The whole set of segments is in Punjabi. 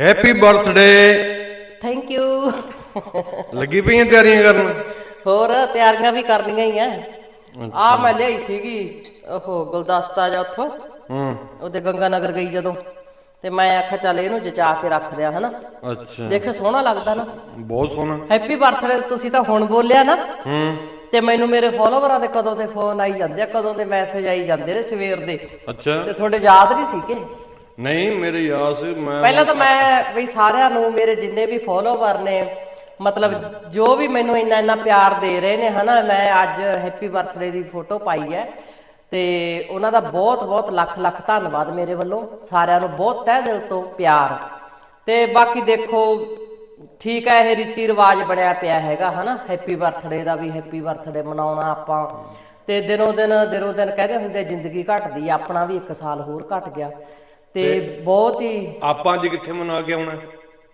ਹੈਪੀ ਬਰਥਡੇ ਥੈਂਕ ਯੂ ਲੱਗੀ ਪਈਆਂ ਤਿਆਰੀਆਂ ਕਰਨ? ਹੋਰ ਤਿਆਰੀਆਂ ਵੀ ਕਰਨੀਆਂ ਹੀ ਆ। ਆ ਮੈਂ ਲਿਆਈ ਸੀਗੀ ਉਹ ਗੁਲਦਸਤਾ ਜਾਂ ਉੱਥੋਂ। ਹੂੰ। ਉਹਦੇ ਗੰਗਾ ਨਗਰ ਗਈ ਜਦੋਂ। ਤੇ ਮੈਂ ਆਖਿਆ ਚੱਲ ਇਹਨੂੰ ਜਚਾ ਕੇ ਰੱਖ ਦਿਆਂ ਹਨਾ? ਅੱਛਾ। ਦੇਖੋ ਸੋਹਣਾ ਲੱਗਦਾ ਨਾ। ਬਹੁਤ ਸੋਹਣਾ। ਹੈਪੀ ਬਰਥਡੇ ਤੁਸੀਂ ਤਾਂ ਹੁਣ ਬੋਲਿਆ ਨਾ। ਹੂੰ। ਤੇ ਮੈਨੂੰ ਮੇਰੇ ਫੋਲੋਵਰਾਂ ਦੇ ਕਦੋਂ ਦੇ ਫੋਨ ਆਈ ਜਾਂਦੇ ਆ ਕਦੋਂ ਦੇ ਮੈਸੇਜ ਆਈ ਜਾਂਦੇ ਨੇ ਸਵੇਰ ਦੇ। ਅੱਛਾ। ਤੇ ਤੁਹਾਡੇ ਯਾਦ ਨਹੀਂ ਸੀਗੇ? ਨਹੀਂ ਮੇਰੇ ਯਾਦ ਸੀ ਮੈਂ ਪਹਿਲਾਂ ਤਾਂ ਮੈਂ ਵੀ ਸਾਰਿਆਂ ਨੂੰ ਮੇਰੇ ਜਿੰਨੇ ਵੀ ਫੋਲੋਵਰ ਨੇ ਮਤਲਬ ਜੋ ਵੀ ਮੈਨੂੰ ਇੰਨਾ ਇੰਨਾ ਪਿਆਰ ਦੇ ਰਹੇ ਨੇ ਹਨਾ ਮੈਂ ਅੱਜ ਹੈਪੀ ਬਰਥਡੇ ਦੀ ਫੋਟੋ ਪਾਈ ਹੈ। ਤੇ ਉਹਨਾਂ ਦਾ ਬਹੁਤ ਬਹੁਤ ਲੱਖ ਲੱਖ ਧੰਨਵਾਦ ਮੇਰੇ ਵੱਲੋਂ। ਸਾਰਿਆਂ ਨੂੰ ਬਹੁਤ ਤਹਿ ਦਿਲ ਤੋਂ ਪਿਆਰ। ਤੇ ਬਾਕੀ ਦੇਖੋ ਠੀਕ ਹੈ ਇਹ ਰੀਤੀ ਰਿਵਾਜ ਬਣਿਆ ਪਿਆ ਹੈਗਾ ਹਨਾ। ਹੈਪੀ ਬਰਥਡੇ ਦਾ ਵੀ ਹੈਪੀ ਬਰਥਡੇ ਮਨਾਉਣਾ ਆਪਾਂ। ਤੇ ਦਿਨੋਂ ਦਿਨ ਦਿਨੋਂ ਦਿਨ ਕਹਿੰਦੇ ਹੁੰਦੇ ਜ਼ਿੰਦਗੀ ਘਟਦੀ ਆ ਆਪਣਾ ਵੀ ਇੱਕ ਸਾਲ ਹੋਰ ਘਟ ਗਿਆ। ਤੇ ਬਹੁਤ ਹੀ ਆਪਾਂ ਅੱਜ ਕਿੱਥੇ ਮਨਾ ਕੇ ਆਉਣਾ?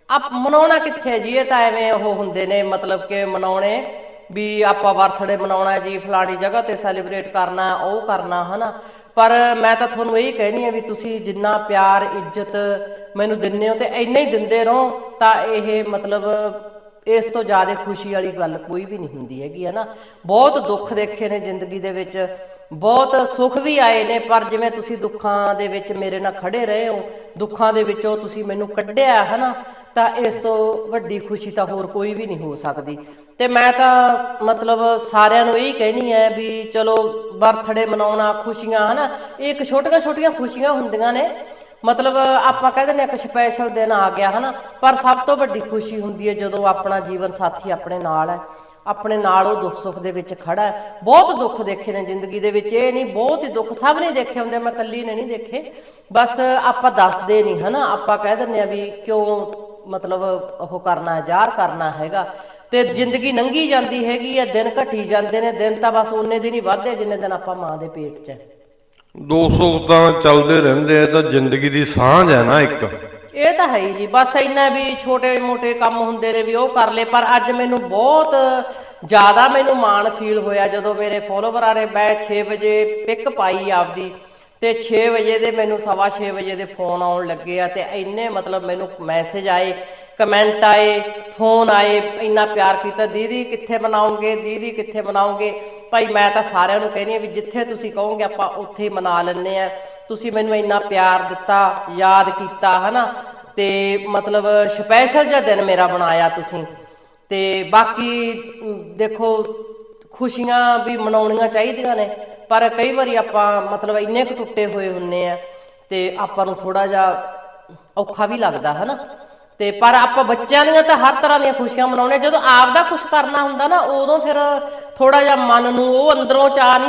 ਆਪ ਮਨਾਉਣਾ ਕਿੱਥੇ ਜੀ? ਇਹ ਤਾਂ ਐਵੇਂ ਉਹ ਹੁੰਦੇ ਨੇ ਮਤਲਬ ਕਿ ਮਨਾਉਣੇ ਵੀ ਆਪਾਂ ਬਰਥਡੇ ਮਨਾਉਣਾ ਜੀ ਫਲਾਣੀ ਜਗ੍ਹਾ ਤੇ ਸੈਲੀਬ੍ਰੇਟ ਕਰਨਾ ਉਹ ਕਰਨਾ ਹਨਾ? ਪਰ ਮੈਂ ਤਾਂ ਤੁਹਾਨੂੰ ਇਹ ਕਹਿਣੀ ਹੈ ਵੀ ਤੁਸੀਂ ਜਿੰਨਾ ਪਿਆਰ ਇੱਜ਼ਤ ਮੈਨੂੰ ਦਿੰਦੇ ਹੋ ਤੇ ਇੰਨਾ ਹੀ ਦਿੰਦੇ ਰਹੋ ਤਾਂ ਇਹ ਮਤਲਬ ਇਸ ਤੋਂ ਜ਼ਿਆਦਾ ਖੁਸ਼ੀ ਵਾਲੀ ਗੱਲ ਕੋਈ ਵੀ ਨਹੀਂ ਹੁੰਦੀ ਹੈਗੀ ਹੈ ਨਾ ਬਹੁਤ ਦੁੱਖ ਦੇਖੇ ਨੇ ਜ਼ਿੰਦਗੀ ਦੇ ਵਿੱਚ। ਬਹੁਤ ਸੁੱਖ ਵੀ ਆਏ ਨੇ, ਪਰ ਜਿਵੇਂ ਤੁਸੀਂ ਦੁੱਖਾਂ ਦੇ ਵਿੱਚ ਮੇਰੇ ਨਾਲ ਖੜੇ ਰਹੇ ਹੋ, ਦੁੱਖਾਂ ਦੇ ਵਿੱਚੋਂ ਤੁਸੀਂ ਮੈਨੂੰ ਕੱਢਿਆ, ਹਨਾ, ਤਾਂ ਇਸ ਤੋਂ ਵੱਡੀ ਖੁਸ਼ੀ ਤਾਂ ਹੋਰ ਕੋਈ ਵੀ ਨਹੀਂ ਹੋ ਸਕਦੀ। ਤੇ ਮੈਂ ਤਾਂ ਮਤਲਬ ਸਾਰਿਆਂ ਨੂੰ ਇਹ ਕਹਿਣੀ ਹੈ ਵੀ ਚਲੋ ਬਰਥਡੇ ਮਨਾਉਣਾ, ਖੁਸ਼ੀਆਂ, ਹਨਾ, ਇਹ ਇੱਕ ਛੋਟੀਆਂ ਛੋਟੀਆਂ ਖੁਸ਼ੀਆਂ ਹੁੰਦੀਆਂ ਨੇ। ਮਤਲਬ ਆਪਾਂ ਕਹਿੰਦੇ ਨੇ ਇੱਕ ਸਪੈਸ਼ਲ ਦਿਨ ਆ ਗਿਆ, ਹਨਾ, ਪਰ ਸਭ ਤੋਂ ਵੱਡੀ ਖੁਸ਼ੀ ਹੁੰਦੀ ਹੈ ਜਦੋਂ ਆਪਣਾ ਜੀਵਨ ਸਾਥੀ ਆਪਣੇ ਨਾਲ ਹੈ। ਆਪਣੇ ਨਾਲ ਉਹ ਦੁੱਖ ਸੁੱਖ ਦੇ ਵਿੱਚ ਖੜਾ ਹੈ। ਬਹੁਤ ਦੁੱਖ ਦੇਖੇ ਨੇ ਜ਼ਿੰਦਗੀ ਦੇ ਵਿੱਚ। ਇਹ ਨਹੀਂ, ਬਹੁਤ ਹੀ ਦੁੱਖ। ਸਭ ਨੇ ਦੇਖੇ ਹੁੰਦੇ, ਮੈਂ ਇਕੱਲੀ ਨੇ ਨਹੀਂ ਦੇਖੇ। ਬਸ ਆਪਾਂ ਦੱਸਦੇ ਨਹੀਂ, ਹਨਾ? ਆਪਾਂ ਕਹਿ ਦਿੰਦੇ ਆ ਵੀ ਕਿਉਂ ਮਤਲਬ ਉਹ ਕਰਨਾ ਜ਼ਾਹਰ ਕਰਨਾ ਹੈਗਾ। ਤੇ ਜ਼ਿੰਦਗੀ ਲੰਘੀ ਜਾਂਦੀ ਹੈਗੀ ਆ ਦਿਨ ਘਟੀ ਜਾਂਦੇ ਨੇ। ਦਿਨ ਤਾਂ ਬਸ ਉਹਨੇ ਦਿਨ ਹੀ ਵੱਧਦੇ, ਜਿੰਨੇ ਦਿਨ ਆਪਾਂ ਮਾਂ ਦੇ ਪੇਟ 'ਚ ਹੈ। 200 ਤਾਂ ਚੱਲਦੇ ਰਹਿੰਦੇ ਆ ਤਾਂ ਜ਼ਿੰਦਗੀ ਦੀ ਸਾਂਝ ਹੈ ਨਾ ਇੱਕ। ਇਹ ਤਾਂ ਹੈ ਹੀ ਜੀ। ਬਸ ਇੰਨਾ ਵੀ ਛੋਟੇ ਮੋਟੇ ਕੰਮ ਹੁੰਦੇ ਨੇ ਵੀ ਉਹ ਕਰ ਲਏ, ਪਰ ਅੱਜ ਮੈਨੂੰ ਬਹੁਤ ਜ਼ਿਆਦਾ ਮੈਨੂੰ ਮਾਣ ਫੀਲ ਹੋਇਆ ਜਦੋਂ ਮੇਰੇ ਫੋਲੋਵਰਾਂ ਨੇ ਮੈਂ 6 ਵਜੇ ਪਿਕ ਪਾਈ ਆਪਦੀ ਤੇ 6 ਵਜੇ ਦੇ ਮੈਨੂੰ ਸਵਾ 6 ਵਜੇ ਦੇ ਫੋਨ ਆਉਣ ਲੱਗੇ ਆ ਤੇ ਇੰਨੇ ਮਤਲਬ ਮੈਨੂੰ ਮੈਸੇਜ ਆਏ ਕਮੈਂਟ ਆਏ, ਫੋਨ ਆਏ, ਇੰਨਾ ਪਿਆਰ ਕੀਤਾ, ਦੀਦੀ, ਕਿੱਥੇ ਮਨਾਉਂਗੇ ਦੀਦੀ, ਕਿੱਥੇ ਮਨਾਉਂਗੇ ਭਾਈ, ਮੈਂ ਤਾਂ ਸਾਰਿਆਂ ਨੂੰ ਕਹਿੰਦੀ ਆ ਵੀ ਜਿੱਥੇ ਤੁਸੀਂ ਕਹੋਗੇ, ਆਪਾਂ ਉੱਥੇ ਹੀ ਮਨਾ ਲੈਂਦੇ ਆ। ਤੁਸੀਂ ਮੈਨੂੰ ਇੰਨਾ ਪਿਆਰ ਦਿੱਤਾ, ਯਾਦ ਕੀਤਾ, ਹਨਾ? ਤੇ ਮਤਲਬ ਸਪੈਸ਼ਲ ਜਿਹਾ ਦਿਨ ਮੇਰਾ ਬਣਾਇਆ ਤੁਸੀਂ। ਤੇ ਬਾਕੀ ਦੇਖੋ, ਖੁਸ਼ੀਆਂ ਵੀ ਮਨਾਉਣੀਆਂ ਚਾਹੀਦੀਆਂ ਨੇ, ਪਰ ਕਈ ਵਾਰੀ ਆਪਾਂ ਮਤਲਬ ਇੰਨੇ ਕੁ ਟੁੱਟੇ ਹੋਏ ਹੁੰਨੇ ਆ, ਤੇ ਆਪਾਂ ਨੂੰ ਥੋੜਾ ਜਿਹਾ ਔਖਾ ਵੀ ਲੱਗਦਾ, ਹਨਾ? ਤੇ ਪਰ ਆਪਾਂ ਬੱਚਿਆਂ ਦੀਆਂ ਤਾਂ ਹਰ ਤਰ੍ਹਾਂ ਦੀਆਂ ਖੁਸ਼ੀਆਂ ਮਨਾਉਣੇ ਜਦੋਂ ਆਪ ਦਾ ਕੁਝ ਕਰਨਾ ਹੁੰਦਾ ਨਾ, ਉਦੋਂ ਫਿਰ ਥੋੜਾ ਜਿਹਾ ਮਨ ਨੂੰ ਉਹ ਅੰਦਰੋਂ ਚਾਹ ਨਹੀਂ